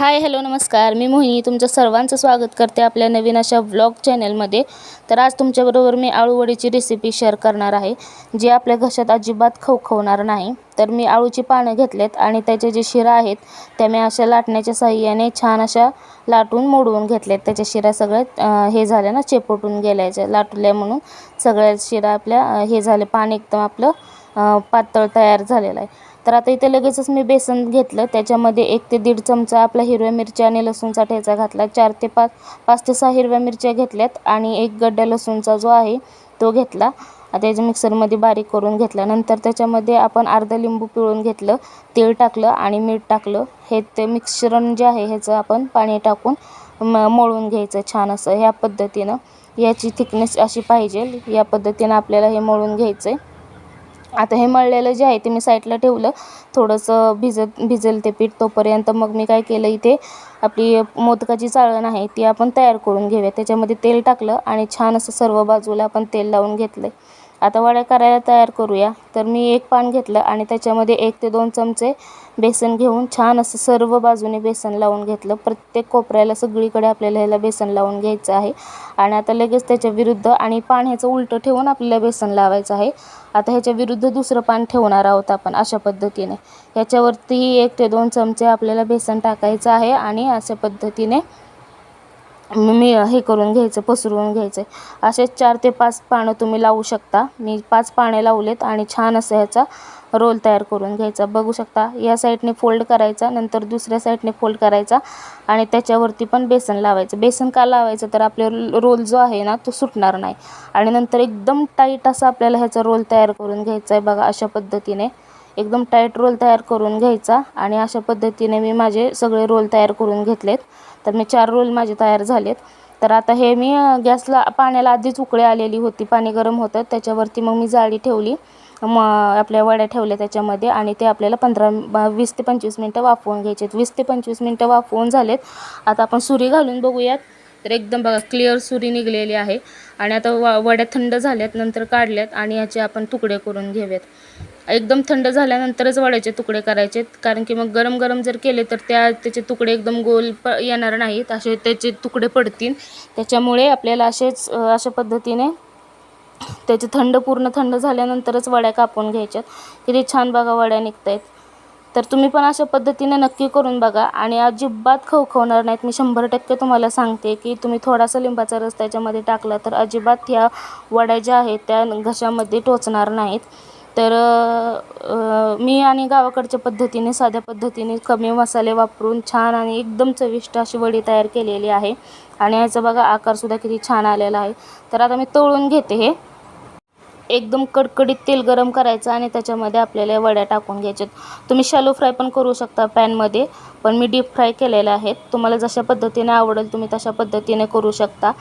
Hi hello नमस्कार. मी मोहिनी. तुमचं सर्वांचं स्वागत करते आपल्या नवीन अशा व्लॉग चॅनलमध्ये. तर आज तुमच्याबरोबर मी आळूवडीची रेसिपी शेअर करणार आहे जी आपल्या घशात अजिबात खवखवणार नाही. तर मी आळूची पानं घेतलेत आणि त्याचे जे शिरा आहेत त्या मी अशा लाटण्याच्या साह्याने छान अशा लाटून मोडवून घेतल्यात त्याच्या शिरा सगळ्यात हे झाल्या ना चेपटून गेल्याच्या लाटल्या म्हणून सगळ्या शिरा आपल्या हे झाले. पाणी एकदम आपलं पातळ तयार झालेला आहे. तर आता इथे लगेचच मी बेसन घेतलं. त्याच्यामध्ये एक ते दीड चमचा आपल्या हिरव्या मिरच्या आणि लसूणचा ठेचा घातला. चार ते पाच पाच ते सहा हिरव्या मिरच्या घेतल्यात आणि एक गड्डा लसूणचा जो आहे तो घेतला. त्याच्या मिक्सरमध्ये बारीक करून घेतला. नंतर त्याच्यामध्ये आपण अर्धा लिंबू पिळून घेतलं तेल टाकलं आणि मीठ टाकलं. हे ते मिक्सरण जे आहे ह्याचं आपण पाणी टाकून म मळून घ्यायचं छान असं ह्या पद्धतीनं. याची थिकनेस अशी पाहिजे. या पद्धतीनं आपल्याला हे मळून घ्यायचं आहे आता हे मळलेलं जे आहे ते मी साईडला ठेवलं. थोडंसं भिजत भिजेल ते पीठ तोपर्यंत मग मी काय केलं इथे आपली मोदकाची चाळण आहे ती आपण तयार करून घेऊया. त्याच्यामध्ये तेल टाकलं आणि छान असं सर्व बाजूला आपण तेल लावून घेतलं आता वड्या करायला तयार करूया. तर मी एक पान घेतलं आणि त्याच्यामध्ये एक ते दोन चमचे बेसन घेऊन छान असं सर्व बाजूने बेसन लावून घेतलं. प्रत्येक कोपऱ्याला सगळीकडे आपल्याला ह्याला बेसन लावून घ्यायचं आहे. आणि आता लगेच त्याच्या विरुद्ध आणि पान ह्याचं उलटं ठेवून आपल्याला बेसन लावायचं आहे. आता ह्याच्या विरुद्ध दुसरं पान ठेवणार आहोत आपण अशा पद्धतीने. ह्याच्यावरती एक ते दोन चमचे आपल्याला बेसन टाकायचं आहे आणि अशा पद्धतीने मी हे करून घ्यायचं पसरवून घ्यायचं. आहे चार ते पाच पानं तुम्ही लावू शकता. मी पाच पाने लावलेत आणि छान असं ह्याचा रोल तयार करून घ्यायचा. बघू शकता या साईडने फोल्ड करायचा नंतर दुसऱ्या साईडने फोल्ड करायचा आणि त्याच्यावरती पण बेसन लावायचं. बेसन का लावायचं? तर आपले रोल जो आहे ना तो सुटणार नाही. आणि नंतर एकदम टाईट असा आपल्याला ह्याचा रोल तयार करून घ्यायचा आहे बघा अशा पद्धतीने. एकदम टाईट रोल तयार करून घ्यायचा. आणि अशा पद्धतीने मी माझे सगळे रोल तयार करून घेतलेत. तर मी चार रोल माझे तयार झालेत. तर आता हे मी गॅसला पाण्याला आधीच उकळी आलेली होती. पाणी गरम होतं. त्याच्यावरती मग मी जाळी ठेवली. मग आपल्या वड्या ठेवल्या त्याच्यामध्ये. आणि ते आपल्याला पंधरा वीस ते पंचवीस मिनटं वाफवून घ्यायचे वीस ते पंचवीस मिनटं वाफवून झालेत. आता आपण सुरी घालून बघूयात. तर एकदम बघा क्लिअर सुरी निघलेली आहे. आणि आता वा वड्या थंड झाल्यात. नंतर काढल्यात. आणि याचे आपण तुकडे करून घेऊयात. एकदम थंड झाल्यानंतरच वड्याचे तुकडे करायचे. कारण की मग गरम गरम जर केले तर त्या त्याचे तुकडे एकदम गोल प येणार नाहीत. असे त्याचे तुकडे पडतील. त्याच्यामुळे आपल्याला असेच अशा पद्धतीने त्याचे थंड पूर्ण थंड झाल्यानंतरच वड्या कापून घ्यायच्यात. किती छान बघा वड्या निघत आहेत तर तुम्ही पण अशा पद्धतीने नक्की करून बघा. आणि अजिबात खवखवणार नाहीत. मी शंभर टक्के तुम्हाला सांगते की तुम्ही थोडासा लिंबाचा रस त्याच्यामध्ये टाकला तर अजिबात ह्या वड्या ज्या आहेत त्या घशामध्ये टोचणार नाहीत. तर मी आणि गावाकडच्या पद्धतीने साध्या पद्धतीने कमी मसाले वापरून छान आणि एकदम चविष्ट अशी वडी तयार केलेली आहे. आणि याचा बघा आकारसुद्धा किती छान आलेला आहे. तर आता मी तळून घेते हे. एकदम कडकडीत तेल गरम करायचं आणि त्याच्यामध्ये आपल्याला वड्या टाकून घ्यायच्यात तुम्ही शॅलो फ्राय पण करू शकता पॅनमध्ये पण मी डीप फ्राय केलेल्या आहेत तुम्हाला जशा पद्धतीने आवडेल तुम्ही तशा पद्धतीने करू शकता.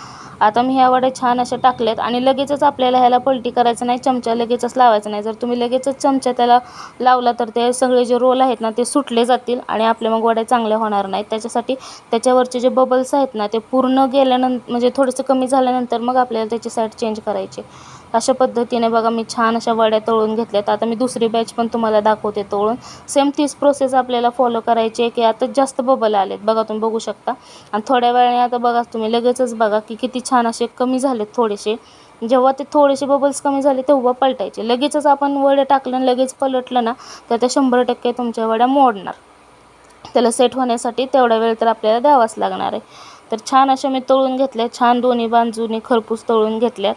आता मी ह्या वड्या छान अशा टाकल्यात आणि लगेचच आपल्याला ह्याला पलटी करायचं नाही चमचा लगेचच लावायचं नाही. जर तुम्ही लगेचच चमचा त्याला लावला तर ते सगळे जे रोल आहेत ना ते सुटले जातील आणि आपल्या मग वड्या चांगल्या होणार नाहीत. त्याच्यासाठी त्याच्यावरचे जे बबल्स आहेत ना ते पूर्ण गेल्यानंतर म्हणजे थोडंसं कमी झाल्यानंतर मग आपल्याला त्याची साईड चेंज करायची. अशा पद्धतीने बघा मी छान अशा वड्या तळून घेतल्यात. आता मी दुसरी बॅच पण तुम्हाला दाखवते तळून. सेम तीच प्रोसेस आपल्याला फॉलो करायची आहे की आता जास्त बबल आलेत. बघा तुम्ही बघू शकता. आणि थोड्या वेळाने आता बघा तुम्ही लगेचच बघा की किती छान असे कमी झालेत थोडेसे. जेव्हा ते थोडेसे बबल्स कमी झाले तेव्हा पलटायचे. लगेचच आपण वड्या टाकलं लगेच पलटलं ना तर त्या शंभर टक्के तुमच्या वड्या मोडणार. त्याला सेट होण्यासाठी तेवढा वेळ तर आपल्याला द्यावाच लागणार आहे. तर छान अशा मी तळून घेतल्या छान दोन्ही बांजूने खरपूस तळून घेतल्यात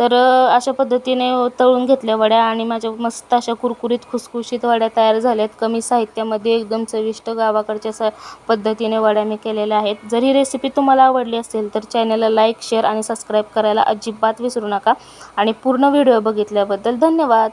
तर अशा पद्धतीने तळून घेतल्या वड्या आणि माझ्या मस्त अशा कुरकुरीत खुसखुशीत वड्या तयार झाल्यात. कमी साहित्यामध्ये एकदम चविष्ट गावाकडच्या स पद्धतीने वड्या मी केलेल्या आहेत. जर ही रेसिपी तुम्हाला आवडली असेल तर चॅनलला लाईक शेअर आणि सबस्क्राईब करायला अजिबात विसरू नका. आणि पूर्ण व्हिडिओ बघितल्याबद्दल धन्यवाद.